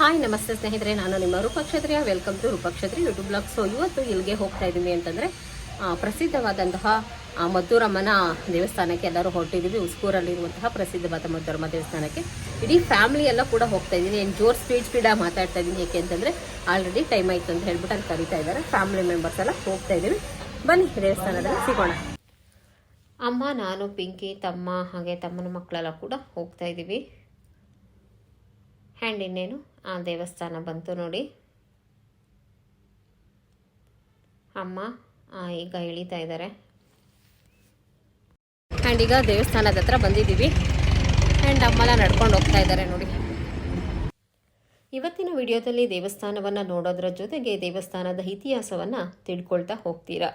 Hi ನಮಸ್ತೆ ಸ್ನೇಹಿತರೆ, ನಾನು ನಿಮ್ಮ Rupakshatriya welcome to Rupakshatri YouTube blog so ಇವತ್ತು ಇಲ್ಲಿಗೆ ಹೋಗ್ತಾ ಇದ್ದೀವಿ ಅಂತಂದರೆ ಪ್ರಸಿದ್ಧವಾದಂತಹ ಮದ್ದೂರಮ್ಮನ ದೇವಸ್ಥಾನಕ್ಕೆ ಎಲ್ಲರೂ ಹೊರಟಿದ್ದೀವಿ. ಉಸ್ಕೂರಲ್ಲಿರುವಂತಹ ಪ್ರಸಿದ್ಧವಾದ ಮದ್ದೂರಮ್ಮ ದೇವಸ್ಥಾನಕ್ಕೆ. ಇಡೀ ಫ್ಯಾಮಿಲಿ ಎಲ್ಲ ಕೂಡ ಹೋಗ್ತಾ ಇದ್ದೀನಿ. ಏನು ಜೋರ್ ಸ್ಪೀಡ್ ಸ್ಪೀಡಾಗಿ ಮಾತಾಡ್ತಾ ಇದ್ದೀನಿ. ಯಾಕೆ ಅಂತಂದರೆ ಆಲ್ರೆಡಿ ಟೈಮ್ ಆಯಿತು ಅಂತ ಹೇಳ್ಬಿಟ್ಟು ಅಲ್ಲಿ ಕರೀತಾ ಇದ್ದಾರೆ. ಫ್ಯಾಮಿಲಿ ಮೆಂಬರ್ಸ್ ಎಲ್ಲ ಹೋಗ್ತಾ ಇದ್ದೀವಿ. ಬನ್ನಿ, ದೇವಸ್ಥಾನದಲ್ಲಿ ಸಿಗೋಣ. ಅಮ್ಮ, ನಾನು, ಪಿಂಕಿ, ತಮ್ಮ, ಹಾಗೆ ತಮ್ಮನ ಮಕ್ಕಳೆಲ್ಲ ಕೂಡ ಹೋಗ್ತಾ ಇದ್ದೀವಿ. ಹ್ಯಾಂಡ್ ಇನ್ನೇನು? ಆ ದೇವಸ್ಥಾನ ಬಂತು ನೋಡಿ. ಅಮ್ಮ ಈಗ ಇಳಿತಾ ಇದ್ದಾರೆ. ಆ್ಯಂಡ್ ಈಗ ದೇವಸ್ಥಾನದ ಹತ್ರ ಬಂದಿದ್ದೀವಿ. ಆ್ಯಂಡ್ ಅಮ್ಮನ ನಡ್ಕೊಂಡು ಹೋಗ್ತಾ ಇದ್ದಾರೆ ನೋಡಿ. ಇವತ್ತಿನ ವಿಡಿಯೋದಲ್ಲಿ ದೇವಸ್ಥಾನವನ್ನು ನೋಡೋದ್ರ ಜೊತೆಗೆ ದೇವಸ್ಥಾನದ ಇತಿಹಾಸವನ್ನು ತಿಳ್ಕೊಳ್ತಾ ಹೋಗ್ತೀರಾ?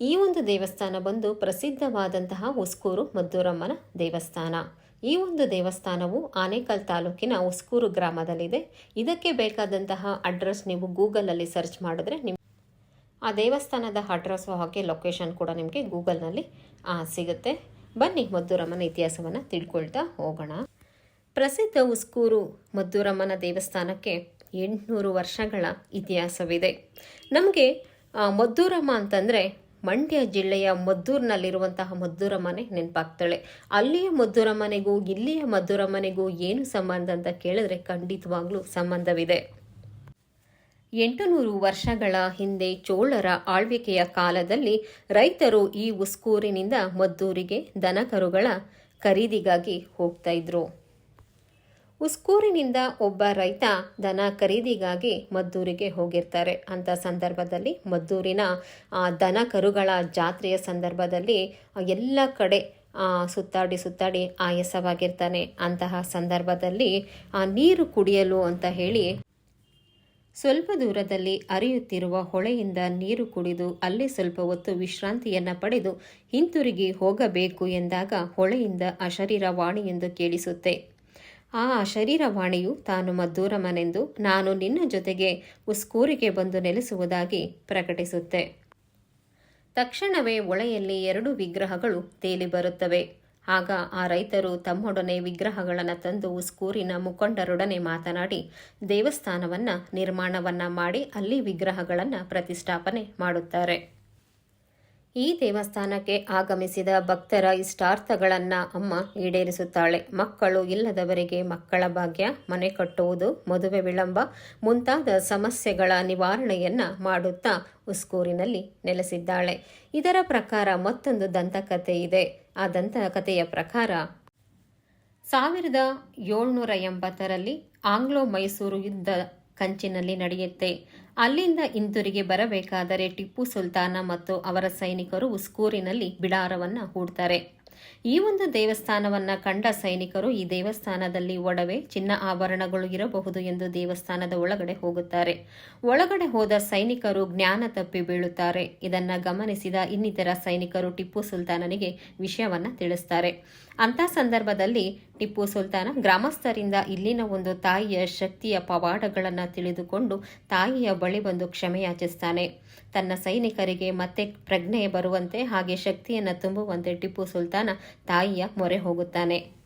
ಈ ಒಂದು ದೇವಸ್ಥಾನ ಬಂದು ಪ್ರಸಿದ್ಧವಾದಂತಹ ಹುಸ್ಕೂರು ಮದ್ದೂರಮ್ಮನ ದೇವಸ್ಥಾನ. ಈ ಒಂದು ದೇವಸ್ಥಾನವು ಆನೇಕಲ್ ತಾಲೂಕಿನ ಉಸ್ಕೂರು ಗ್ರಾಮದಲ್ಲಿದೆ. ಇದಕ್ಕೆ ಬೇಕಾದಂತಹ ಅಡ್ರೆಸ್ ನೀವು ಗೂಗಲಲ್ಲಿ ಸರ್ಚ್ ಮಾಡಿದ್ರೆ ನಿಮ್ ಆ ದೇವಸ್ಥಾನದ ಅಡ್ರೆಸ್ ಹಾಗೆ ಲೊಕೇಶನ್ ಕೂಡ ನಿಮಗೆ ಗೂಗಲ್ನಲ್ಲಿ ಸಿಗುತ್ತೆ. ಬನ್ನಿ, ಮದ್ದೂರಮ್ಮನ ಇತಿಹಾಸವನ್ನು ತಿಳ್ಕೊಳ್ತಾ ಹೋಗೋಣ. ಪ್ರಸಿದ್ಧ ಉಸ್ಕೂರು ಮದ್ದೂರಮ್ಮನ ದೇವಸ್ಥಾನಕ್ಕೆ ಎಂಟುನೂರು ವರ್ಷಗಳ ಇತಿಹಾಸವಿದೆ. ನಮಗೆ ಮದ್ದೂರಮ್ಮ ಅಂತಂದರೆ ಮಂಡ್ಯ ಜಿಲ್ಲೆಯ ಮದ್ದೂರಿನಲ್ಲಿರುವಂತಹ ಮನೆ ನೆನಪಾಗ್ತಾಳೆ. ಅಲ್ಲಿಯ ಮದ್ದೂರ ಮನೆಗೂ ಇಲ್ಲಿಯ ಮದ್ದೂರ ಮನೆಗೂ ಏನು ಸಂಬಂಧ ಅಂತ ಕೇಳಿದ್ರೆ ಖಂಡಿತವಾಗ್ಲೂ ಸಂಬಂಧವಿದೆ. ಎಂಟುನೂರು ವರ್ಷಗಳ ಹಿಂದೆ ಚೋಳರ ಆಳ್ವಿಕೆಯ ಕಾಲದಲ್ಲಿ ರೈತರು ಈ ಉಸ್ಕೂರಿನಿಂದ ಮದ್ದೂರಿಗೆ ದನಕರುಗಳ ಖರೀದಿಗಾಗಿ ಹೋಗ್ತಾ ಇದ್ರು. ಉಸ್ಕೂರಿನಿಂದ ಒಬ್ಬ ರೈತ ದನ ಖರೀದಿಗಾಗಿ ಮದ್ದೂರಿಗೆ ಹೋಗಿರ್ತಾರೆ. ಅಂತ ಸಂದರ್ಭದಲ್ಲಿ ಮದ್ದೂರಿನ ದನ ಕರುಗಳ ಜಾತ್ರೆಯ ಸಂದರ್ಭದಲ್ಲಿ ಎಲ್ಲ ಕಡೆ ಸುತ್ತಾಡಿ ಸುತ್ತಾಡಿ ಆಯಾಸವಾಗಿರ್ತಾನೆ. ಅಂತಹ ಸಂದರ್ಭದಲ್ಲಿ, ಆ, ನೀರು ಕುಡಿಯಲು ಅಂತ ಹೇಳಿ ಸ್ವಲ್ಪ ದೂರದಲ್ಲಿ ಅರಿಯುತ್ತಿರುವ ಹೊಳೆಯಿಂದ ನೀರು ಕುಡಿದು ಅಲ್ಲಿ ಸ್ವಲ್ಪ ಹೊತ್ತು ವಿಶ್ರಾಂತಿಯನ್ನು ಪಡೆದು ಹಿಂತಿರುಗಿ ಹೋಗಬೇಕು ಎಂದಾಗ ಹೊಳೆಯಿಂದ ಅಶರೀರ ವಾಣಿ ಎಂದು ಕೇಳಿಸುತ್ತೆ. ಆ ಶರೀರವಾಣಿಯು ತಾನು ಮದ್ದೂರಮನೆಂದು ನಾನು ನಿನ್ನ ಜೊತೆಗೆ ಉಸ್ಕೂರಿಗೆ ಬಂದು ನೆಲೆಸುವುದಾಗಿ ಪ್ರಕಟಿಸುತ್ತೆ. ತಕ್ಷಣವೇ ಒಳೆಯಲ್ಲಿ ಎರಡು ವಿಗ್ರಹಗಳು ತೇಲಿ ಬರುತ್ತವೆ. ಆಗ ಆ ರೈತರು ತಮ್ಮೊಡನೆ ವಿಗ್ರಹಗಳನ್ನು ತಂದು ಉಸ್ಕೂರಿನ ಮುಖಂಡರೊಡನೆ ಮಾತನಾಡಿ ದೇವಸ್ಥಾನವನ್ನು ನಿರ್ಮಾಣವನ್ನು ಮಾಡಿ ಅಲ್ಲಿ ವಿಗ್ರಹಗಳನ್ನು ಪ್ರತಿಷ್ಠಾಪನೆ ಮಾಡುತ್ತಾರೆ. ಈ ದೇವಸ್ಥಾನಕ್ಕೆ ಆಗಮಿಸಿದ ಭಕ್ತರ ಇಷ್ಟಾರ್ಥಗಳನ್ನು ಅಮ್ಮ ಈಡೇರಿಸುತ್ತಾಳೆ. ಮಕ್ಕಳು ಇಲ್ಲದವರಿಗೆ ಮಕ್ಕಳ ಭಾಗ್ಯ, ಮನೆ ಕಟ್ಟುವುದು, ಮದುವೆ ವಿಳಂಬ, ಮುಂತಾದ ಸಮಸ್ಯೆಗಳ ನಿವಾರಣೆಯನ್ನ ಮಾಡುತ್ತಾ ಉಸ್ಕೂರಿನಲ್ಲಿ ನೆಲೆಸಿದ್ದಾಳೆ. ಇದರ ಪ್ರಕಾರ ಮತ್ತೊಂದು ದಂತಕಥೆ ಇದೆ. ಆ ದಂತಕಥೆಯ ಪ್ರಕಾರ, ಸಾವಿರದ ಏಳ್ನೂರ ಎಂಬತ್ತರಲ್ಲಿ ಆಂಗ್ಲೋ ಮೈಸೂರು ಯುದ್ಧ ಕಂಚಿನಲ್ಲಿ ನಡೆಯುತ್ತೆ. ಅಲ್ಲಿಂದ ಹಿಂತಿರುಗಿ ಬರಬೇಕಾದರೆ ಟಿಪ್ಪು ಸುಲ್ತಾನ ಮತ್ತು ಅವರ ಸೈನಿಕರು ಉಸ್ಕೂರಿನಲ್ಲಿ ಬಿಡಾರವನ್ನ ಹೂಡ್ತಾರೆ. ಈ ಒಂದು ದೇವಸ್ಥಾನವನ್ನ ಕಂಡ ಸೈನಿಕರು ಈ ದೇವಸ್ಥಾನದಲ್ಲಿ ಒಡವೆ, ಚಿನ್ನ ಆಭರಣಗಳು ಇರಬಹುದು ಎಂದು ದೇವಸ್ಥಾನದ ಒಳಗಡೆ ಹೋಗುತ್ತಾರೆ. ಒಳಗಡೆ ಹೋದ ಸೈನಿಕರು ಜ್ಞಾನ ತಪ್ಪಿ ಬೀಳುತ್ತಾರೆ. ಇದನ್ನ ಗಮನಿಸಿದ ಇನ್ನಿತರ ಸೈನಿಕರು ಟಿಪ್ಪು ಸುಲ್ತಾನನಿಗೆ ವಿಷಯವನ್ನ ತಿಳಿಸ್ತಾರೆ. ಅಂತ ಸಂದರ್ಭದಲ್ಲಿ ಟಿಪ್ಪು ಸುಲ್ತಾನ ಗ್ರಾಮಸ್ಥರಿಂದ ಇಲ್ಲಿನ ಒಂದು ತಾಯಿಯ ಶಕ್ತಿಯ ಪವಾಡಗಳನ್ನು ತಿಳಿದುಕೊಂಡು ತಾಯಿಯ ಬಳಿ ಬಂದು ಕ್ಷಮೆಯಾಚಿಸ್ತಾನೆ. ತನ್ನ ಸೈನಿಕರಿಗೆ ಮತ್ತೆ ಪ್ರಜ್ಞೆ ಬರುವಂತೆ ಹಾಗೆ ಶಕ್ತಿಯನ್ನು ತುಂಬುವಂತೆ ಟಿಪ್ಪು ಸುಲ್ತಾನ ತಾಯಿಯ ಮೊರೆ ಹೋಗುತ್ತಾನೆ.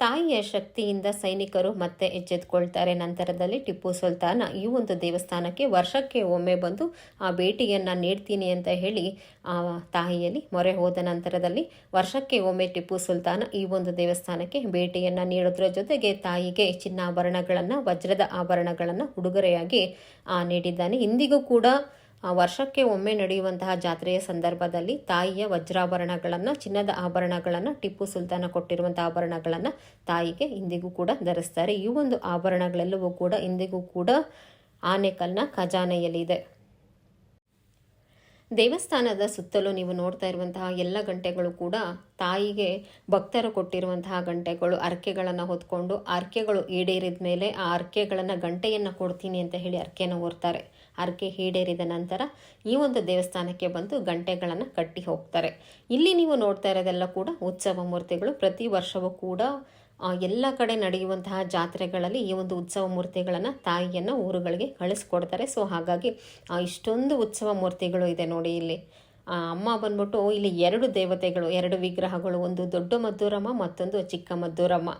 ತಾಯಿಯ ಶಕ್ತಿಯಿಂದ ಸೈನಿಕರು ಮತ್ತೆ ಎಚ್ಚೆತ್ಕೊಳ್ತಾರೆ. ನಂತರದಲ್ಲಿ ಟಿಪ್ಪು ಸುಲ್ತಾನ ಈ ಒಂದು ದೇವಸ್ಥಾನಕ್ಕೆ ವರ್ಷಕ್ಕೆ ಒಮ್ಮೆ ಬಂದು ಆ ಭೇಟಿಯನ್ನು ನೀಡ್ತೀನಿ ಅಂತ ಹೇಳಿ ಆ ತಾಯಿಯಲ್ಲಿ ಮೊರೆ ಹೋದ ನಂತರದಲ್ಲಿ ವರ್ಷಕ್ಕೆ ಒಮ್ಮೆ ಟಿಪ್ಪು ಸುಲ್ತಾನ ಈ ಒಂದು ದೇವಸ್ಥಾನಕ್ಕೆ ಭೇಟಿಯನ್ನು ನೀಡೋದ್ರ ಜೊತೆಗೆ ತಾಯಿಗೆ ಚಿನ್ನಾಭರಣಗಳನ್ನು, ವಜ್ರದ ಆಭರಣಗಳನ್ನು ಉಡುಗೊರೆಯಾಗಿ ನೀಡಿದ್ದಾನೆ. ಇಂದಿಗೂ ಕೂಡ ವರ್ಷಕ್ಕೆ ಒಮ್ಮೆ ನಡೆಯುವಂತಹ ಜಾತ್ರೆಯ ಸಂದರ್ಭದಲ್ಲಿ ತಾಯಿಯ ವಜ್ರಾಭರಣಗಳನ್ನು, ಚಿನ್ನದ ಆಭರಣಗಳನ್ನು, ಟಿಪ್ಪು ಸುಲ್ತಾನ ಕೊಟ್ಟಿರುವಂತಹ ಆಭರಣಗಳನ್ನು ತಾಯಿಗೆ ಇಂದಿಗೂ ಕೂಡ ಧರಿಸ್ತಾರೆ. ಈ ಒಂದು ಆಭರಣಗಳೆಲ್ಲವೂ ಕೂಡ ಇಂದಿಗೂ ಕೂಡ ಆನೆಕಲ್ನ ಖಜಾನೆಯಲ್ಲಿದೆ ದೇವಸ್ಥಾನದ ಸುತ್ತಲೂ ನೀವು ನೋಡ್ತಾ ಇರುವಂತಹ ಎಲ್ಲ ಗಂಟೆಗಳು ಕೂಡ ತಾಯಿಗೆ ಭಕ್ತರು ಕೊಟ್ಟಿರುವಂತಹ ಗಂಟೆಗಳು, ಅರ್ಕೆಗಳನ್ನು ಹೊತ್ಕೊಂಡು ಅರ್ಕೆಗಳು ಈಡೇರಿದ ಮೇಲೆ ಆ ಅರ್ಕೆಗಳನ್ನು ಗಂಟೆಯನ್ನು ಕೊಡ್ತೀನಿ ಅಂತ ಹೇಳಿ ಅರ್ಕೆಯನ್ನು ಹೊರ್ತಾರೆ ಅರ್ಕೆ ಈಡೇರಿದ ನಂತರ ಈ ಒಂದು ದೇವಸ್ಥಾನಕ್ಕೆ ಬಂದು ಗಂಟೆಗಳನ್ನು ಕಟ್ಟಿ ಹೋಗ್ತಾರೆ. ಇಲ್ಲಿ ನೀವು ನೋಡ್ತಾ ಇರೋದೆಲ್ಲ ಕೂಡ ಉತ್ಸವ ಮೂರ್ತಿಗಳು. ಪ್ರತಿ ವರ್ಷವೂ ಕೂಡ ಎಲ್ಲ ಕಡೆ ನಡೆಯುವಂತಹ ಜಾತ್ರೆಗಳಲ್ಲಿ ಈ ಒಂದು ಉತ್ಸವ ಮೂರ್ತಿಗಳನ್ನು ತಾಯಿಯನ್ನು ಊರುಗಳಿಗೆ ಕಳಿಸ್ಕೊಡ್ತಾರೆ. ಸೊ, ಹಾಗಾಗಿ ಇಷ್ಟೊಂದು ಉತ್ಸವ ಮೂರ್ತಿಗಳು ಇದೆ ನೋಡಿ ಇಲ್ಲಿ. ಅಮ್ಮ ಬಂದ್ಬಿಟ್ಟು ಇಲ್ಲಿ ಎರಡು ದೇವತೆಗಳು, ಎರಡು ವಿಗ್ರಹಗಳು, ಒಂದು ದೊಡ್ಡ ಮದ್ದೂರಮ್ಮ, ಮತ್ತೊಂದು ಚಿಕ್ಕ ಮದ್ದೂರಮ್ಮ.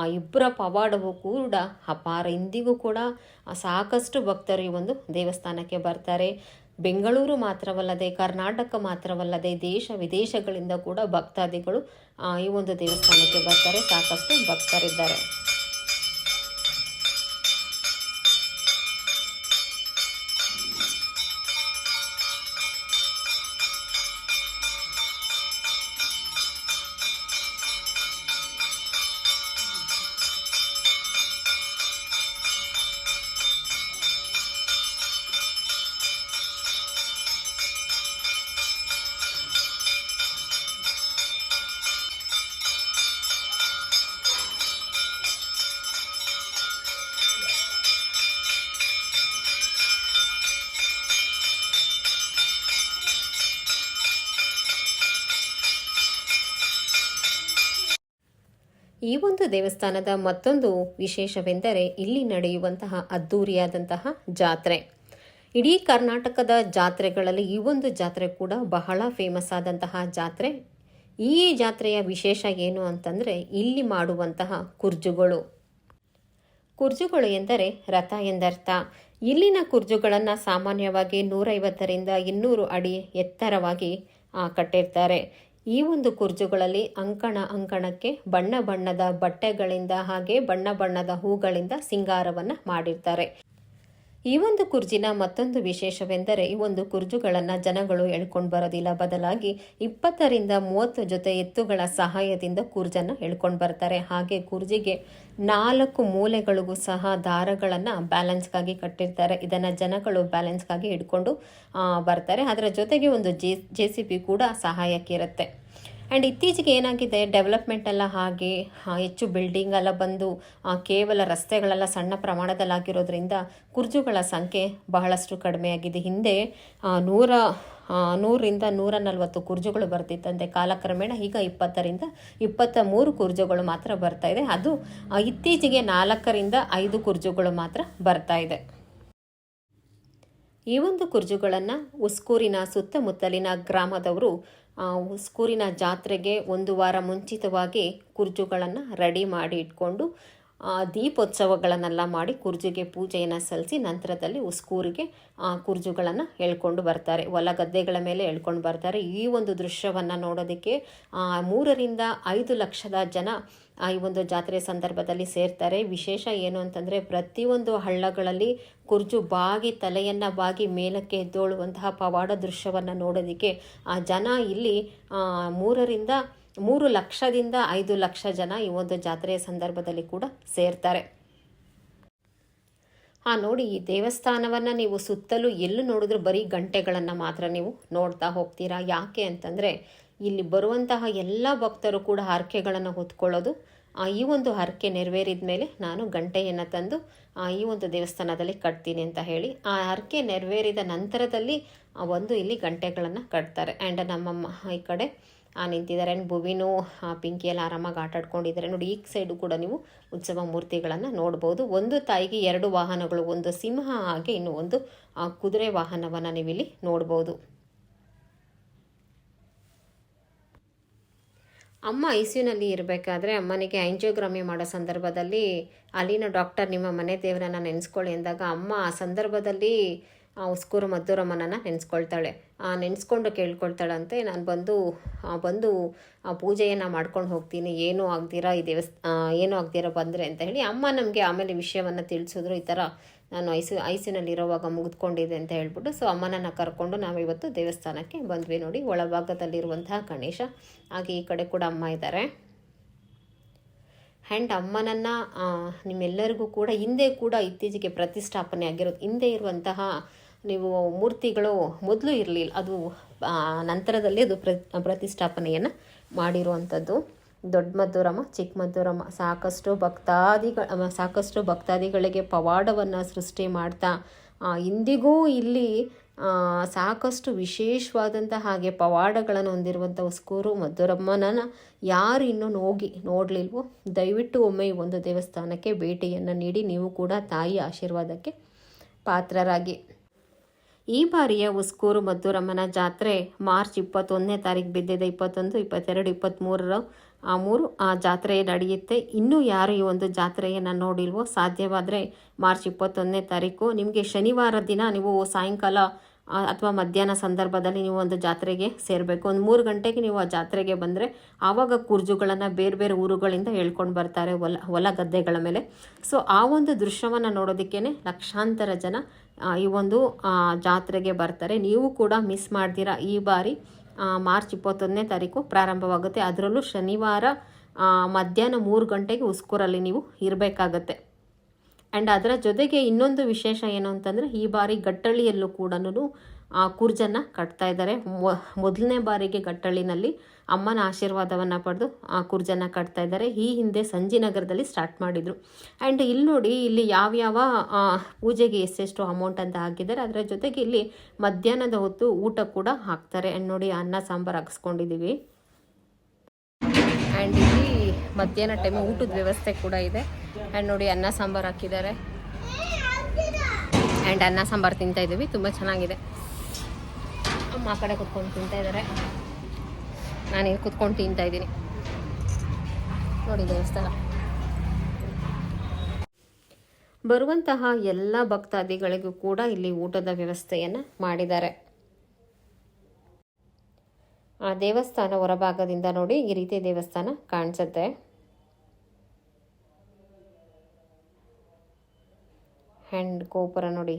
ಆ ಇಬ್ಬರ ಪವಾಡವು ಕೂಡ ಅಪಾರ ಇಂದಿಗೂ ಕೂಡ ಸಾಕಷ್ಟು ಭಕ್ತರು ಈ ಒಂದು ದೇವಸ್ಥಾನಕ್ಕೆ ಬರ್ತಾರೆ. ಬೆಂಗಳೂರು ಮಾತ್ರವಲ್ಲದೆ, ಕರ್ನಾಟಕ ಮಾತ್ರವಲ್ಲದೆ, ದೇಶ ವಿದೇಶಗಳಿಂದ ಕೂಡ ಭಕ್ತಾದಿಗಳು ಈ ಒಂದು ದೇವಸ್ಥಾನಕ್ಕೆ ಬರ್ತಾರೆ. ಸಾಕಷ್ಟು ಭಕ್ತರಿದ್ದಾರೆ. ಈ ಒಂದು ದೇವಸ್ಥಾನದ ಮತ್ತೊಂದು ವಿಶೇಷವೆಂದರೆ ಇಲ್ಲಿ ನಡೆಯುವಂತಹ ಅದ್ದೂರಿಯಾದಂತಹ ಜಾತ್ರೆ. ಇಡೀ ಕರ್ನಾಟಕದ ಜಾತ್ರೆಗಳಲ್ಲಿ ಈ ಒಂದು ಜಾತ್ರೆ ಕೂಡ ಬಹಳ ಫೇಮಸ್ ಆದಂತಹ ಜಾತ್ರೆ. ಈ ಜಾತ್ರೆಯ ವಿಶೇಷ ಏನು ಅಂತಂದರೆ ಇಲ್ಲಿ ಮಾಡುವಂತಹ ಕುರ್ಜುಗಳು. ಕುರ್ಜುಗಳು ಎಂದರೆ ರಥ ಎಂದರ್ಥ. ಇಲ್ಲಿನ ಕುರ್ಜುಗಳನ್ನು ಸಾಮಾನ್ಯವಾಗಿ ನೂರೈವತ್ತರಿಂದ ಇನ್ನೂರು ಅಡಿ ಎತ್ತರವಾಗಿ ಕಟ್ಟಿರ್ತಾರೆ. ಈ ಒಂದು ಕುರ್ಜುಗಳಲ್ಲಿ ಅಂಕಣ ಅಂಕಣಕ್ಕೆ ಬಣ್ಣ ಬಣ್ಣದ ಬಟ್ಟೆಗಳಿಂದ ಹಾಗೆ ಬಣ್ಣ ಬಣ್ಣದ ಹೂಗಳಿಂದ ಸಿಂಗಾರವನ್ನು ಮಾಡಿರ್ತಾರೆ. ಈ ಒಂದು ಕುರ್ಜಿನ ಮತ್ತೊಂದು ವಿಶೇಷವೆಂದರೆ ಈ ಒಂದು ಕುರ್ಜುಗಳನ್ನು ಜನಗಳು ಎಳ್ಕೊಂಡು ಬರೋದಿಲ್ಲ. ಬದಲಾಗಿ ಇಪ್ಪತ್ತರಿಂದ ಮೂವತ್ತು ಜೊತೆ ಎತ್ತುಗಳ ಸಹಾಯದಿಂದ ಕುರ್ಜನ್ನು ಎಳ್ಕೊಂಡು ಬರ್ತಾರೆ. ಹಾಗೆ ಕುರ್ಜಿಗೆ ನಾಲ್ಕು ಮೂಲೆಗಳಿಗೂ ಸಹ ದಾರಗಳನ್ನು ಬ್ಯಾಲೆನ್ಸ್ಗಾಗಿ ಕಟ್ಟಿರ್ತಾರೆ. ಇದನ್ನು ಜನಗಳು ಬ್ಯಾಲೆನ್ಸ್ಗಾಗಿ ಹಿಡ್ಕೊಂಡು ಬರ್ತಾರೆ. ಅದರ ಜೊತೆಗೆ ಒಂದು ಜೆ ಜೆ ಸಿ ಪಿ ಕೂಡ ಸಹಾಯಕ್ಕಿರುತ್ತೆ ಆ್ಯಂಡ್ ಇತ್ತೀಚೆಗೆ ಏನಾಗಿದೆ? ಡೆವಲಪ್ಮೆಂಟ್ ಎಲ್ಲ ಹಾಗೆ ಹೆಚ್ಚು ಬಿಲ್ಡಿಂಗ್ ಎಲ್ಲ ಬಂದು ಕೇವಲ ರಸ್ತೆಗಳೆಲ್ಲ ಸಣ್ಣ ಪ್ರಮಾಣದಲ್ಲಾಗಿರೋದ್ರಿಂದ ಕುರ್ಜುಗಳ ಸಂಖ್ಯೆ ಬಹಳಷ್ಟು ಕಡಿಮೆಯಾಗಿದೆ ಹಿಂದೆ ಆ, ನೂರ ನೂರಿಂದ ನೂರ ನಲವತ್ತು ಕುರ್ಜುಗಳು ಬರ್ತಿತ್ತಂತೆ. ಕಾಲಕ್ರಮೇಣ ಈಗ ಇಪ್ಪತ್ತರಿಂದ ಇಪ್ಪತ್ತ ಮೂರು ಕುರ್ಜುಗಳು ಮಾತ್ರ ಬರ್ತಾ ಇದೆ. ಅದು ಇತ್ತೀಚೆಗೆ ನಾಲ್ಕರಿಂದ ಐದು ಕುರ್ಜುಗಳು ಮಾತ್ರ ಬರ್ತಾ ಇದೆ. ಈ ಒಂದು ಕುರ್ಜುಗಳನ್ನು ಉಸ್ಕೂರಿನ ಸುತ್ತಮುತ್ತಲಿನ ಗ್ರಾಮದವರು ಆ, ಉಸ್ಕೂರಿನ ಜಾತ್ರೆಗೆ ಒಂದು ವಾರ ಮುಂಚಿತವಾಗಿ ಕುರ್ಜುಗಳನ್ನು ರೆಡಿ ಮಾಡಿ ಇಟ್ಕೊಂಡು ದೀಪೋತ್ಸವಗಳನ್ನೆಲ್ಲ ಮಾಡಿ ಕುರ್ಜಿಗೆ ಪೂಜೆಯನ್ನು ಸಲ್ಲಿಸಿ ನಂತರದಲ್ಲಿ ಉಸ್ಕೂರಿಗೆ ಕುರ್ಜುಗಳನ್ನು ಎಳ್ಕೊಂಡು ಬರ್ತಾರೆ. ಹೊಲ ಗದ್ದೆಗಳ ಮೇಲೆ ಎಳ್ಕೊಂಡು ಬರ್ತಾರೆ. ಈ ಒಂದು ದೃಶ್ಯವನ್ನು ನೋಡೋದಕ್ಕೆ ಮೂರರಿಂದ ಐದು ಲಕ್ಷದ ಜನ ಈ ಒಂದು ಜಾತ್ರೆ ಸಂದರ್ಭದಲ್ಲಿ ಸೇರ್ತಾರೆ. ವಿಶೇಷ ಏನು ಅಂತಂದರೆ ಪ್ರತಿಯೊಂದು ಹಳ್ಳಗಳಲ್ಲಿ ಕುರ್ಜು ಬಾಗಿ ತಲೆಯನ್ನು ಬಾಗಿ ಮೇಲಕ್ಕೆ ಎದ್ದೋಳುವಂತಹ ಪವಾಡ ದೃಶ್ಯವನ್ನು ನೋಡೋದಕ್ಕೆ ಆ ಜನ ಇಲ್ಲಿ ಮೂರರಿಂದ ಮೂರು ಲಕ್ಷದಿಂದ ಐದು ಲಕ್ಷ ಜನ ಈ ಒಂದು ಜಾತ್ರೆಯ ಸಂದರ್ಭದಲ್ಲಿ ಕೂಡ ಸೇರ್ತಾರೆ. ಆ ನೋಡಿ, ಈ ದೇವಸ್ಥಾನವನ್ನು ನೀವು ಸುತ್ತಲೂ ಎಲ್ಲೂ ನೋಡಿದ್ರೂ ಬರೀ ಗಂಟೆಗಳನ್ನು ಮಾತ್ರ ನೀವು ನೋಡ್ತಾ ಹೋಗ್ತೀರಾ? ಯಾಕೆ ಅಂತಂದರೆ ಇಲ್ಲಿ ಬರುವಂತಹ ಎಲ್ಲ ಭಕ್ತರು ಕೂಡ ಹರಕೆಗಳನ್ನು ಹೊತ್ಕೊಳ್ಳೋದು. ಆ, ಈ ಒಂದು ಹರಕೆ ನೆರವೇರಿದ ಮೇಲೆ ನಾನು ಗಂಟೆಯನ್ನು ತಂದು ಆ, ಈ ಒಂದು ದೇವಸ್ಥಾನದಲ್ಲಿ ಕಟ್ತೀನಿ ಅಂತ ಹೇಳಿ ಆ ಹರಕೆ ನೆರವೇರಿದ ನಂತರದಲ್ಲಿ ಒಂದು ಇಲ್ಲಿ ಗಂಟೆಗಳನ್ನು ಕಟ್ತಾರೆ. ಆ್ಯಂಡ್ ನಮ್ಮಮ್ಮ ಈ ಕಡೆ ಆ, ನಿಂತಿದ್ದಾರೆ. ಆ್ಯಂಡ್ ಭುವಿನೂ ಆ, ಪಿಂಕಿ ಎಲ್ಲ ಆರಾಮಾಗಿ ಆಟಾಡ್ಕೊಂಡಿದ್ದಾರೆ. ನೋಡಿ ಈ ಸೈಡು ಕೂಡ ನೀವು ಉತ್ಸವ ಮೂರ್ತಿಗಳನ್ನು ನೋಡ್ಬೋದು. ಒಂದು ತಾಯಿಗೆ ಎರಡು ವಾಹನಗಳು ಒಂದು ಸಿಂಹ ಹಾಗೆ ಇನ್ನು ಒಂದು ಕುದುರೆ ವಾಹನವನ್ನು ನೀವಿಲ್ಲಿ ನೋಡ್ಬೋದು. ಅಮ್ಮ ಐ ಸಿ ಯುನಲ್ಲಿ ಇರಬೇಕಾದ್ರೆ ಅಮ್ಮನಿಗೆ ಆಂಜಿಯೋಗ್ರಾಮಿ ಮಾಡೋ ಸಂದರ್ಭದಲ್ಲಿ ಅಲ್ಲಿನ ಡಾಕ್ಟರ್ ನಿಮ್ಮ ಮನೆ ದೇವರನ್ನ ನೆನೆಸ್ಕೊಳ್ಳಿ ಅಂದಾಗ ಅಮ್ಮ ಆ ಸಂದರ್ಭದಲ್ಲಿ ಉಸ್ಕೂರು ಮದ್ದೂರಮ್ಮನನ್ನು ನೆನೆಸ್ಕೊಳ್ತಾಳೆ. ಆ ನೆನೆಸ್ಕೊಂಡು ಕೇಳ್ಕೊಳ್ತಾಳಂತೆ, ನಾನು ಬಂದು ಬಂದು ಪೂಜೆಯನ್ನು ಮಾಡ್ಕೊಂಡು ಹೋಗ್ತೀನಿ. ಏನೂ ಆಗ್ದಿರ ಈ ದೇವಸ್ ಏನು ಆಗ್ದಿರಾ ಬಂದರೆ ಅಂತ ಹೇಳಿ ಅಮ್ಮ ನಮಗೆ ಆಮೇಲೆ ವಿಷಯವನ್ನು ತಿಳಿಸಿದ್ರು, ಈ ಥರ ನಾನು ಐಸು, ಐಸಿನಲ್ಲಿರೋವಾಗ ಮುಗಿದ್ಕೊಂಡಿದೆ ಅಂತ ಹೇಳ್ಬಿಟ್ಟು, ಸೊ ಅಮ್ಮನನ್ನು ಕರ್ಕೊಂಡು ನಾವಿವತ್ತು ದೇವಸ್ಥಾನಕ್ಕೆ ಬಂದ್ವಿ ನೋಡಿ. ಒಳಭಾಗದಲ್ಲಿರುವಂತಹ ಗಣೇಶ, ಹಾಗೆ ಈ ಕಡೆ ಕೂಡ ಅಮ್ಮ ಇದ್ದಾರೆ ಆ್ಯಂಡ್ ಅಮ್ಮನನ್ನು ನಿಮ್ಮೆಲ್ಲರಿಗೂ ಕೂಡ ಹಿಂದೆ ಕೂಡ ಇತ್ತೀಚೆಗೆ ಪ್ರತಿಷ್ಠಾಪನೆ ಆಗಿರೋದು, ಹಿಂದೆ ಇರುವಂತಹ ನೀವು ಮೂರ್ತಿಗಳು ಮೊದಲು ಇರಲಿಲ್ಲ, ಅದು ನಂತರದಲ್ಲಿ ಅದು ಪ್ರತಿ ಪ್ರತಿಷ್ಠಾಪನೆಯನ್ನು ಮಾಡಿರುವಂಥದ್ದು. ದೊಡ್ಡ ಮದ್ದೂರಮ್ಮ, ಚಿಕ್ಕ ಮದ್ದೂರಮ್ಮ, ಸಾಕಷ್ಟು ಭಕ್ತಾದಿಗಳ ಸಾಕಷ್ಟು ಭಕ್ತಾದಿಗಳಿಗೆ ಪವಾಡವನ್ನು ಸೃಷ್ಟಿ ಮಾಡ್ತಾ ಇಂದಿಗೂ ಇಲ್ಲಿ ಸಾಕಷ್ಟು ವಿಶೇಷವಾದಂಥ ಹಾಗೆ ಪವಾಡಗಳನ್ನು ಹೊಂದಿರುವಂಥ ಉಸ್ಕೂರು ಮದ್ದೂರಮ್ಮನ ಯಾರು ಇನ್ನೂ ಹೋಗಿ ನೋಡಲಿಲ್ವೋ, ದಯವಿಟ್ಟು ಒಮ್ಮೆ ಒಂದು ದೇವಸ್ಥಾನಕ್ಕೆ ಭೇಟಿಯನ್ನು ನೀಡಿ, ನೀವು ಕೂಡ ತಾಯಿ ಆಶೀರ್ವಾದಕ್ಕೆ ಪಾತ್ರರಾಗಿ. ಈ ಬಾರಿಯ ಉಸ್ಕೂರು ಮದ್ದೂರಮ್ಮನ ಜಾತ್ರೆ ಮಾರ್ಚ್ ಇಪ್ಪತ್ತೊಂದನೇ ತಾರೀಕು ಬಿದ್ದಿದೆ. ಇಪ್ಪತ್ತೊಂದು, ಇಪ್ಪತ್ತೆರಡು ಇಪ್ಪತ್ತ್ಮೂರರ ಆ ಮೂರು ಆ ಜಾತ್ರೆ ನಡೆಯುತ್ತೆ. ಇನ್ನೂ ಯಾರು ಈ ಒಂದು ಜಾತ್ರೆಯನ್ನು ನೋಡಿಲ್ವೋ ಸಾಧ್ಯವಾದರೆ ಮಾರ್ಚ್ ಇಪ್ಪತ್ತೊಂದನೇ ತಾರೀಕು ನಿಮಗೆ ಶನಿವಾರ ದಿನ ನೀವು ಸಾಯಂಕಾಲ ಅಥವಾ ಮಧ್ಯಾಹ್ನ ಸಂದರ್ಭದಲ್ಲಿ ನೀವು ಒಂದು ಜಾತ್ರೆಗೆ ಸೇರಬೇಕು. ಒಂದು ಮೂರು ಗಂಟೆಗೆ ನೀವು ಆ ಜಾತ್ರೆಗೆ ಬಂದರೆ ಆವಾಗ ಕುರ್ಜುಗಳನ್ನು ಬೇರೆ ಬೇರೆ ಊರುಗಳಿಂದ ಹೇಳ್ಕೊಂಡು ಬರ್ತಾರೆ ಹೊಲ ಹೊಲ ಗದ್ದೆಗಳ ಮೇಲೆ. ಸೊ, ಆ ಒಂದು ದೃಶ್ಯವನ್ನು ನೋಡೋದಕ್ಕೇ ಲಕ್ಷಾಂತರ ಜನ ಈ ಒಂದು ಜಾತ್ರೆಗೆ ಬರ್ತಾರೆ. ನೀವು ಕೂಡ ಮಿಸ್ ಮಾಡ್ತೀರಾ ಈ ಬಾರಿ ಮಾರ್ಚ್ ಇಪ್ಪತ್ತೊಂದನೇ ತಾರೀಕು ಪ್ರಾರಂಭವಾಗುತ್ತೆ. ಅದರಲ್ಲೂ ಶನಿವಾರ ಮಧ್ಯಾಹ್ನ ಮೂರು ಗಂಟೆಗೆ ಉಸ್ಕೂರಲ್ಲಿ ನೀವು ಇರಬೇಕಾಗತ್ತೆ. ಆ್ಯಂಡ್ ಅದರ ಜೊತೆಗೆ ಇನ್ನೊಂದು ವಿಶೇಷ ಏನು ಅಂತಂದರೆ, ಈ ಬಾರಿ ಗಟ್ಟಳ್ಳಿಯಲ್ಲೂ ಕೂಡ ಕುರ್ಜನ್ನು ಕಟ್ತಾ ಇದ್ದಾರೆ. ಮೊದಲನೇ ಬಾರಿಗೆ ಗಟ್ಟಳ್ಳಿನಲ್ಲಿ ಅಮ್ಮನ ಆಶೀರ್ವಾದವನ್ನು ಪಡೆದು ಆ ಕುರ್ಜನ್ನು ಕಟ್ತಾ ಇದ್ದಾರೆ. ಈ ಹಿಂದೆ ಸಂಜಿನಗರದಲ್ಲಿ ಸ್ಟಾರ್ಟ್ ಮಾಡಿದರು. ಆ್ಯಂಡ್ ಇಲ್ಲಿ ನೋಡಿ ಇಲ್ಲಿ ಯಾವ್ಯಾವ ಆ, ಪೂಜೆಗೆ ಎಷ್ಟೆಷ್ಟು ಅಮೌಂಟ್ ಅಂತ ಹಾಕಿದ್ದಾರೆ. ಅದರ ಜೊತೆಗೆ ಇಲ್ಲಿ ಮಧ್ಯಾಹ್ನದ ಹೊತ್ತು ಊಟ ಕೂಡ ಹಾಕ್ತಾರೆ. ಆ್ಯಂಡ್ ನೋಡಿ ಅನ್ನ ಸಾಂಬಾರು ಹಾಕ್ಸ್ಕೊಂಡಿದ್ದೀವಿ ಆ್ಯಂಡ್ ಇಲ್ಲಿ ಮಧ್ಯಾಹ್ನ ಟೈಮ್ ಊಟದ ವ್ಯವಸ್ಥೆ ಕೂಡ ಇದೆ. ಆ್ಯಂಡ್ ನೋಡಿ ಅನ್ನ ಸಾಂಬಾರು ಹಾಕಿದ್ದಾರೆ. ಆ್ಯಂಡ್ ಅನ್ನ ಸಾಂಬಾರು ತಿಂತಾ ಇದ್ದೀವಿ. ತುಂಬ ಚೆನ್ನಾಗಿದೆ. ಅಮ್ಮ ಆ ಕಡೆ ಕುತ್ಕೊಂಡು ತಿಂತಾ ಇದ್ದಾರೆ. ನಾನು ಇಲ್ಲಿ ಕುತ್ಕೊಂಡು ತಿಂತಾ ಇದ್ದೀನಿ. ನೋಡಿ ದೇವಸ್ಥಾನ. ಬರುವಂತಹ ಎಲ್ಲ ಭಕ್ತಾದಿಗಳಿಗೂ ಕೂಡ ಇಲ್ಲಿ ಊಟದ ವ್ಯವಸ್ಥೆಯನ್ನು ಮಾಡಿದ್ದಾರೆ. ಆ ದೇವಸ್ಥಾನ ಹೊರಭಾಗದಿಂದ ನೋಡಿ ಈ ರೀತಿ ದೇವಸ್ಥಾನ ಕಾಣಿಸುತ್ತೆ. ಹ್ಯಾಂಡ್ ಗೋಪುರ ನೋಡಿ.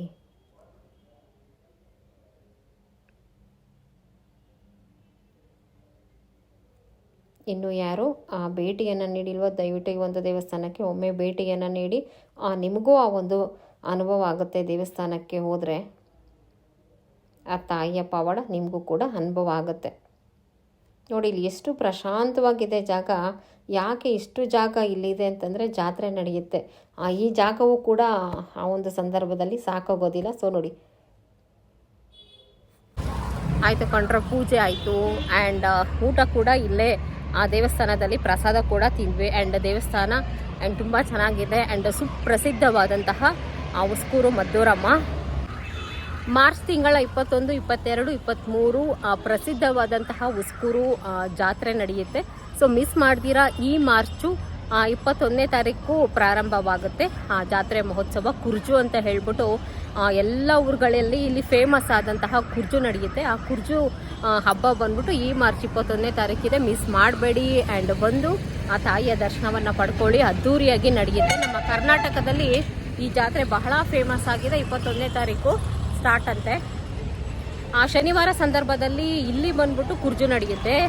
ಇನ್ನು ಯಾರು ಆ ಭೇಟಿಯನ್ನು ನೀಡಿಲ್ವೋ? ದಯವಿಟ್ಟು ಈ ಒಂದು ದೇವಸ್ಥಾನಕ್ಕೆ ಒಮ್ಮೆ ಭೇಟಿಯನ್ನು ನೀಡಿ. ಆ, ನಿಮಗೂ ಆ ಒಂದು ಅನುಭವ ಆಗುತ್ತೆ ದೇವಸ್ಥಾನಕ್ಕೆ ಹೋದರೆ. ಆ ತಾಯಿಯ ಪವಾಡ ನಿಮಗೂ ಕೂಡ ಅನುಭವ ಆಗುತ್ತೆ. ನೋಡಿ ಇಲ್ಲಿ ಎಷ್ಟು ಪ್ರಶಾಂತವಾಗಿದೆ ಜಾಗ. ಯಾಕೆ ಇಷ್ಟು ಜಾಗ ಇಲ್ಲಿದೆ ಅಂತಂದರೆ ಜಾತ್ರೆ ನಡೆಯುತ್ತೆ. ಆ, ಈ ಜಾಗವೂ ಕೂಡ ಆ ಒಂದು ಸಂದರ್ಭದಲ್ಲಿ ಸಾಕಾಗೋದಿಲ್ಲ. ಸೊ ನೋಡಿ. ಆಯಿತು ಕಂಡ್ರೆ ಪೂಜೆ ಆಯಿತು. ಆ್ಯಂಡ್ ಊಟ ಕೂಡ ಇಲ್ಲೇ. ಆ ದೇವಸ್ಥಾನದಲ್ಲಿ ಪ್ರಸಾದ ಕೂಡ ತಿಂದ್ವಿ. ಆ್ಯಂಡ್ ದೇವಸ್ಥಾನ ಆ್ಯಂಡ್ ತುಂಬ ಚೆನ್ನಾಗಿದೆ. ಆ್ಯಂಡ್ ಸುಪ್ರಸಿದ್ಧವಾದಂತಹ ಆ ಉಸ್ಕೂರು ಮದ್ದೂರಮ್ಮ. ಮಾರ್ಚ್ ತಿಂಗಳ ಇಪ್ಪತ್ತೊಂದು, ಇಪ್ಪತ್ತೆರಡು ಇಪ್ಪತ್ತ್ಮೂರು ಪ್ರಸಿದ್ಧವಾದಂತಹ ಉಸ್ಕೂರು ಜಾತ್ರೆ ನಡೆಯುತ್ತೆ. ಸೊ ಮಿಸ್ ಮಾಡ್ದಿರಾ ಈ ಮಾರ್ಚು? ಇಪ್ಪತ್ತೊಂದನೇ ತಾರೀಕು ಪ್ರಾರಂಭವಾಗುತ್ತೆ. ಆ, ಜಾತ್ರೆ ಮಹೋತ್ಸವ ಕುರ್ಜು ಅಂತ ಹೇಳ್ಬಿಟ್ಟು ಎಲ್ಲ ಊರುಗಳಲ್ಲಿ ಇಲ್ಲಿ ಫೇಮಸ್ ಆದಂತಹ ಕುರ್ಜು ನಡೆಯುತ್ತೆ. ಆ ಕುರ್ಜು ಹಬ್ಬ ಬಂದ್ಬಿಟ್ಟು ಈ ಮಾರ್ಚ್ ಇಪ್ಪತ್ತೊಂದನೇ ತಾರೀಕಿದೆ ಮಿಸ್ ಮಾಡಬೇಡಿ ಆ್ಯಂಡ್ ಬಂದು ಆ ತಾಯಿಯ ದರ್ಶನವನ್ನು ಪಡ್ಕೊಳ್ಳಿ. ಅದ್ಧೂರಿಯಾಗಿ ನಡೆಯುತ್ತೆ. ನಮ್ಮ ಕರ್ನಾಟಕದಲ್ಲಿ ಈ ಜಾತ್ರೆ ಬಹಳ ಫೇಮಸ್ ಆಗಿದೆ. ಇಪ್ಪತ್ತೊಂದನೇ ತಾರೀಕು ಸ್ಟಾರ್ಟ್ ಅಂತೆ. ಆ ಶನಿವಾರ ಸಂದರ್ಭದಲ್ಲಿ ಇಲ್ಲಿ ಬಂದ್ಬಿಟ್ಟು ಕುರ್ಜು ನಡೆಯುತ್ತೆ.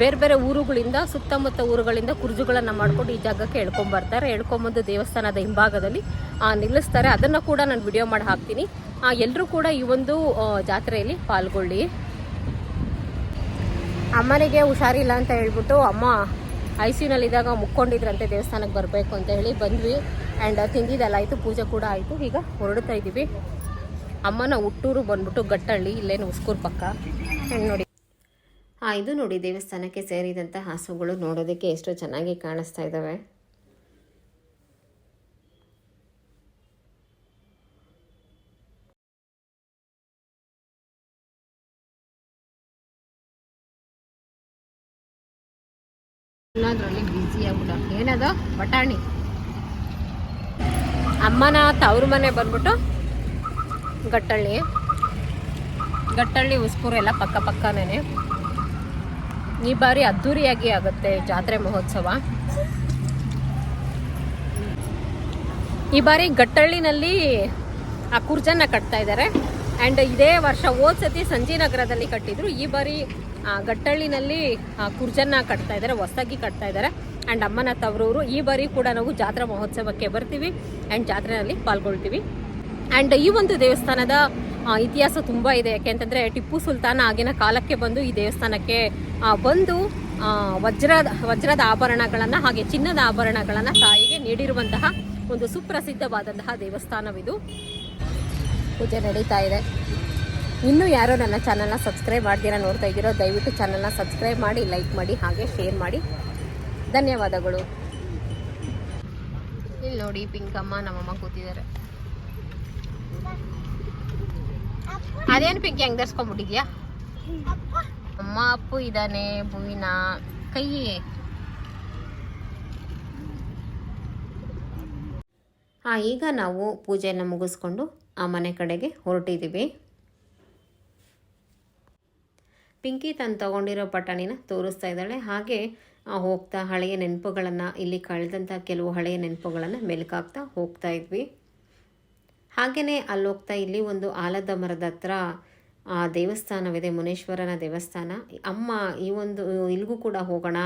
ಬೇರೆ ಬೇರೆ ಊರುಗಳಿಂದ ಸುತ್ತಮುತ್ತ ಊರುಗಳಿಂದ ಕುರ್ಜುಗಳನ್ನು ಮಾಡ್ಕೊಂಡು ಈ ಜಾಗಕ್ಕೆ ಎಳ್ಕೊಂಬರ್ತಾರೆ ಎಳ್ಕೊಂಬಂದು ದೇವಸ್ಥಾನದ ಹಿಂಭಾಗದಲ್ಲಿ ಆ, ನಿಲ್ಲಿಸ್ತಾರೆ. ಅದನ್ನು ಕೂಡ ನಾನು ವಿಡಿಯೋ ಮಾಡಿ ಹಾಕ್ತೀನಿ. ಎಲ್ಲರೂ ಕೂಡ ಈ ಒಂದು ಜಾತ್ರೆಯಲ್ಲಿ ಪಾಲ್ಗೊಳ್ಳಿ. ಅಮ್ಮನಿಗೆ ಹುಷಾರಿಲ್ಲ ಅಂತ ಹೇಳ್ಬಿಟ್ಟು ಅಮ್ಮ ಐ ಸಿ ಇದ್ದಾಗ ಮುಕ್ಕೊಂಡಿದ್ರಂತೆ ದೇವಸ್ಥಾನಕ್ಕೆ ಬರಬೇಕು ಅಂತ ಹೇಳಿ ಬಂದ್ವಿ. ಆ್ಯಂಡ್ ತಿಂದಿದ್ದೆಲ್ಲ ಆಯಿತು ಪೂಜೆ ಕೂಡ ಆಯಿತು. ಈಗ ಹೊರಡ್ತಾ ಇದ್ದೀವಿ ಅಮ್ಮನ ಹುಟ್ಟೂರು ಬಂದ್ಬಿಟ್ಟು ಗಟ್ಟಳ್ಳಿ ಇಲ್ಲೇನು ಉಸ್ಕೂರು ಪಕ್ಕ. ಆ್ಯಂಡ್ ನೋಡಿ. ಇದು ನೋಡಿ ದೇವಸ್ಥಾನಕ್ಕೆ ಸೇರಿದಂಥ ಹಾಸುಗಳು ನೋಡೋದಕ್ಕೆ ಎಷ್ಟು ಚೆನ್ನಾಗಿ ಕಾಣಿಸ್ತಾ ಇದ್ದಾವೆ ಎಲ್ಲದರಲ್ಲಿ ಬ್ಯುಸಿ ಆಗ್ಬಿಟ್ಟು ಏನದು? ಬಟಾಣಿ. ಅಮ್ಮನ ತವ್ರ ಮನೆ ಬಂದ್ಬಿಟ್ಟು ಗಟ್ಟಳ್ಳಿ ಗಟ್ಟಳ್ಳಿ ಉಸ್ಕೂರು ಎಲ್ಲ ಪಕ್ಕ ಪಕ್ಕನೇ ಈ ಬಾರಿ ಅದ್ದೂರಿಯಾಗಿ ಆಗುತ್ತೆ ಜಾತ್ರೆ ಮಹೋತ್ಸವ. ಈ ಬಾರಿ ಗಟ್ಟಳ್ಳಿನಲ್ಲಿ ಆ ಕುರ್ಜನ್ನ ಕಟ್ತಾ ಇದ್ದಾರೆ. ಆ್ಯಂಡ್ ಇದೇ ವರ್ಷ ಹೋದ ಸತಿ ಸಂಜೀನಗರದಲ್ಲಿ ಕಟ್ಟಿದ್ರು. ಈ ಬಾರಿ ಗಟ್ಟಳ್ಳಿನಲ್ಲಿ ಕುರ್ಜನ್ನ ಕಟ್ತಾ ಇದ್ದಾರೆ, ಹೊಸದಾಗಿ ಕಟ್ತಾ ಇದ್ದಾರೆ. ಆ್ಯಂಡ್ ಅಮ್ಮನ ತವರೂರು ಈ ಬಾರಿ ಕೂಡ ನಾವು ಜಾತ್ರಾ ಮಹೋತ್ಸವಕ್ಕೆ ಬರ್ತೀವಿ. ಆ್ಯಂಡ್ ಜಾತ್ರೆಯಲ್ಲಿ ಪಾಲ್ಗೊಳ್ತೀವಿ. ಆ್ಯಂಡ್ ಈ ಒಂದು ದೇವಸ್ಥಾನದ ಇತಿಹಾಸ ತುಂಬ ಇದೆ. ಯಾಕೆಂತಂದರೆ ಟಿಪ್ಪು ಸುಲ್ತಾನ ಆಗಿನ ಕಾಲಕ್ಕೆ ಬಂದು ಈ ದೇವಸ್ಥಾನಕ್ಕೆ ಬಂದು ವಜ್ರದ ವಜ್ರದ ಆಭರಣಗಳನ್ನು ಹಾಗೆ ಚಿನ್ನದ ಆಭರಣಗಳನ್ನು ತಾಯಿಗೆ ನೀಡಿರುವಂತಹ ಒಂದು ಸುಪ್ರಸಿದ್ಧವಾದಂತಹ ದೇವಸ್ಥಾನವಿದು. ಪೂಜೆ ನಡೀತಾ ಇದೆ. ಇನ್ನೂ ಯಾರೋ ನನ್ನ ಚಾನಲ್ನ ಸಬ್ಸ್ಕ್ರೈಬ್ ಮಾಡ್ತೀರಾ ನೋಡ್ತಾ ಇದ್ದೀರೋ, ದಯವಿಟ್ಟು ಚಾನಲ್ನ ಸಬ್ಸ್ಕ್ರೈಬ್ ಮಾಡಿ, ಲೈಕ್ ಮಾಡಿ, ಹಾಗೆ ಶೇರ್ ಮಾಡಿ. ಧನ್ಯವಾದಗಳು. ಇಲ್ಲಿ ನೋಡಿ ಪಿಂಕಮ್ಮ, ನಮ್ಮಮ್ಮ ಕೂತಿದ್ದಾರೆ. ಅದೇನು ಪಿಂಕಿ, ಹೆಂಗ್ ಧರಿಸ್ಕೊಂಡ್ಬಿಟ್ಟಿದ್ಯಾ ಅಮ್ಮ ಅಪ್ಪು ಇದ್ದಾನೆ ಭೂವಿನ ಕೈ. ಹಾ ಈಗ ನಾವು ಪೂಜೆಯನ್ನು ಮುಗಿಸ್ಕೊಂಡು ಆ ಮನೆ ಕಡೆಗೆ ಹೊರಟಿದ್ದೀವಿ. ಪಿಂಕಿ ತಾನು ತಗೊಂಡಿರೋ ಪಟಾಣಿನ ತೋರಿಸ್ತಾ ಇದ್ದಾಳೆ. ಹಾಗೆ ಹೋಗ್ತಾ ಹಳೆಯ ನೆನಪುಗಳನ್ನು, ಇಲ್ಲಿ ಕಳೆದಂಥ ಕೆಲವು ಹಳೆಯ ನೆನಪುಗಳನ್ನು ಮೆಲುಕಾಗ್ತಾ ಹೋಗ್ತಾ ಇದ್ವಿ. ಹಾಗೆಯೇ ಅಲ್ಲಿ ಹೋಗ್ತಾ ಇಲ್ಲಿ ಒಂದು ಆಲದ ಮರದ ಹತ್ರ ಆ ದೇವಸ್ಥಾನವಿದೆ, ಮುನೇಶ್ವರನ ದೇವಸ್ಥಾನ. ಅಮ್ಮ ಈ ಒಂದು, ಇಲ್ಲಿಗೂ ಕೂಡ ಹೋಗೋಣ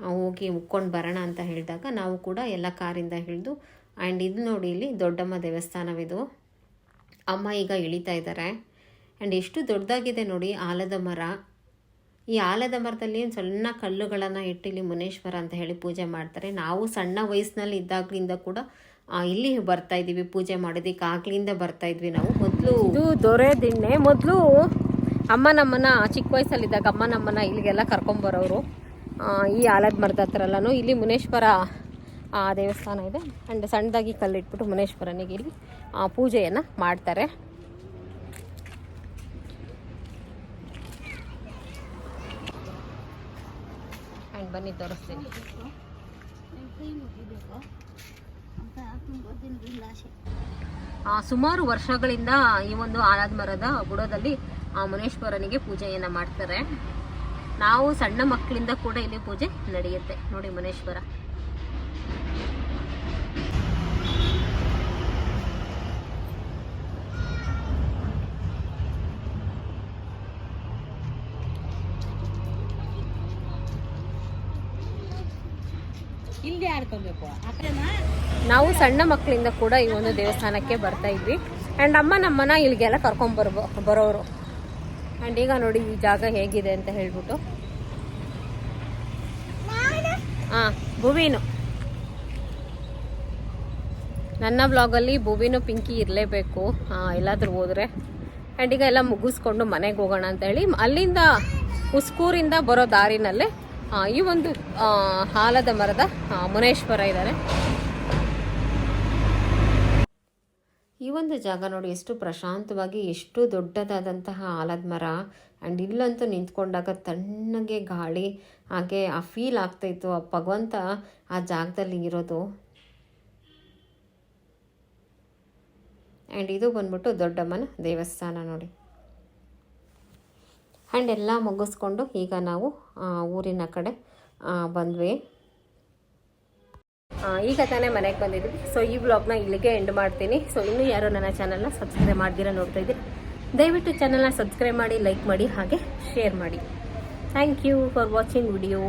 ಹೋಗಿ ಉಕ್ಕೊಂಡು ಬರೋಣ ಅಂತ ಹೇಳಿದಾಗ ನಾವು ಕೂಡ ಎಲ್ಲ ಕಾರಿಂದ ಹಿಡಿದು ಆ್ಯಂಡ್ ಇದು ನೋಡಿ ಇಲ್ಲಿ ದೊಡ್ಡಮ್ಮ ದೇವಸ್ಥಾನವಿದು. ಅಮ್ಮ ಈಗ ಇಳಿತಾ ಇದ್ದಾರೆ. ಆ್ಯಂಡ್ ಎಷ್ಟು ದೊಡ್ಡದಾಗಿದೆ ನೋಡಿ ಆಲದ ಮರ. ಈ ಆಲದ ಮರದಲ್ಲಿ ಸಣ್ಣ ಕಲ್ಲುಗಳನ್ನು ಇಟ್ಟು ಇಲ್ಲಿ ಮುನೇಶ್ವರ ಅಂತ ಹೇಳಿ ಪೂಜೆ ಮಾಡ್ತಾರೆ. ನಾವು ಸಣ್ಣ ವಯಸ್ಸಿನಲ್ಲಿ ಇದ್ದಾಗಲಿಂದ ಕೂಡ ಇಲ್ಲಿ ಬರ್ತಾ ಇದೀವಿ ಪೂಜೆ ಮಾಡೋದಕ್ಕೆ ಆಗ್ಲಿಂದ ಬರ್ತಾ ಇದ್ವಿ ನಾವು. ಮೊದಲು ಇದು ದೊರೆ ದಿಣ್ಣೆ. ಮೊದಲು ಅಮ್ಮ ನಮ್ಮನ್ನ ಚಿಕ್ಕ ವಯಸ್ಸಲ್ಲಿದ್ದಾಗ ಅಮ್ಮ ನಮ್ಮನ್ನ ಇಲ್ಲಿಗೆಲ್ಲ ಕರ್ಕೊಂಬರೋರು. ಈ ಆಲದ ಮರದ ಹತ್ರ ಎಲ್ಲನೂ. ಇಲ್ಲಿ ಮುನೇಶ್ವರ ದೇವಸ್ಥಾನ ಇದೆ. ಆ್ಯಂಡ್ ಸಣ್ಣದಾಗಿ ಕಲ್ಲಿಟ್ಬಿಟ್ಟು ಮುನೇಶ್ವರನಿಗೆ ಇಲ್ಲಿ ಪೂಜೆಯನ್ನು ಮಾಡ್ತಾರೆ. ಆ್ಯಂಡ್ ಬನ್ನಿ, ತೋರಿಸ್ತೀನಿ. ಸುಮಾರು ವರ್ಷಗಳಿಂದ ಈ ಒಂದು ಆಲದ ಮರದ ಬುಡದಲ್ಲಿ ಆ ಮುನೇಶ್ವರನಿಗೆ ಪೂಜೆಯನ್ನ ಮಾಡ್ತಾರೆ. ನಾವು ಸಣ್ಣ ಮಕ್ಕಳಿಂದ ಕೂಡ ಇಲ್ಲಿ ಪೂಜೆ ನಡೆಯುತ್ತೆ. ನೋಡಿ ಮುನೇಶ್ವರ. ಇಲ್ಲಿ ಆಡ್ಕೊಬೇಕು ಕಡೆನಾ? ನಾವು ಸಣ್ಣ ಮಕ್ಕಳಿಂದ ಕೂಡ ಈ ಒಂದು ದೇವಸ್ಥಾನಕ್ಕೆ ಬರ್ತಾ ಇದ್ವಿ. ಆ್ಯಂಡ್ ಅಮ್ಮ ನಮ್ಮನ್ನ ಇಲ್ಲಿಗೆಲ್ಲ ಕರ್ಕೊಂಬರ್ಬೋ ಬರೋರು. ಆ್ಯಂಡ್ ಈಗ ನೋಡಿ ಈ ಜಾಗ ಹೇಗಿದೆ ಅಂತ ಹೇಳ್ಬಿಟ್ಟು. ಹಾಂ ಭುವಿನು. ನನ್ನ ಬ್ಲಾಗಲ್ಲಿ ಭುವಿನು ಪಿಂಕಿ ಇರಲೇಬೇಕು. ಎಲ್ಲಾದರೂ ಹೋದರೆ. ಆ್ಯಂಡ್ ಈಗ ಎಲ್ಲ ಮುಗಿಸ್ಕೊಂಡು ಮನೆಗೆ ಹೋಗೋಣ ಅಂತ ಹೇಳಿ ಅಲ್ಲಿಂದ ಉಸ್ಕೂರಿಂದ ಬರೋ ದಾರಿನಲ್ಲೇ ಈ ಒಂದು ಆ, ಆಲದ ಮರದ ಮುನೇಶ್ವರ ಇದ್ದಾರೆ ಈ ಒಂದು ಜಾಗ ನೋಡಿ ಎಷ್ಟು ಪ್ರಶಾಂತವಾಗಿ, ಎಷ್ಟು ದೊಡ್ಡದಾದಂತಹ ಆಲದ ಮರ. ಆ್ಯಂಡ್ ಇಲ್ಲಂತೂ ನಿಂತ್ಕೊಂಡಾಗ ತಣ್ಣಗೆ ಗಾಳಿ. ಹಾಗೆ ಆ ಫೀಲ್ ಆಗ್ತಾಯಿತ್ತು ಆ ಭಗವಂತ ಆ ಜಾಗದಲ್ಲಿ ಇರೋದು. ಆ್ಯಂಡ್ ಇದು ಬಂದ್ಬಿಟ್ಟು ದೊಡ್ಡಮ್ಮನ ದೇವಸ್ಥಾನ ನೋಡಿ. ಆ್ಯಂಡ್ ಎಲ್ಲ ಮುಗಿಸ್ಕೊಂಡು ಈಗ ನಾವು ಊರಿನ ಕಡೆ ಬಂದ್ವಿ. ಈಗ ತಾನೇ ಮನೆಗೆ ಬಂದಿದ್ವಿ ಸೊ ಈ ಬ್ಲಾಗ್ನ ಇಲ್ಲಿಗೆ ಎಂಡ್ ಮಾಡ್ತೀನಿ. ಸೊ ಇನ್ನೂ ಯಾರು ನನ್ನ ಚಾನಲ್ನ ಸಬ್ಸ್ಕ್ರೈಬ್ ಮಾಡ್ದಿರ ನೋಡ್ತಾ ಇದ್ದೀರಿ. ದಯವಿಟ್ಟು ಚಾನಲ್ನ ಸಬ್ಸ್ಕ್ರೈಬ್ ಮಾಡಿ ಲೈಕ್ ಮಾಡಿ, ಹಾಗೆ ಶೇರ್ ಮಾಡಿ. Thank you for watching video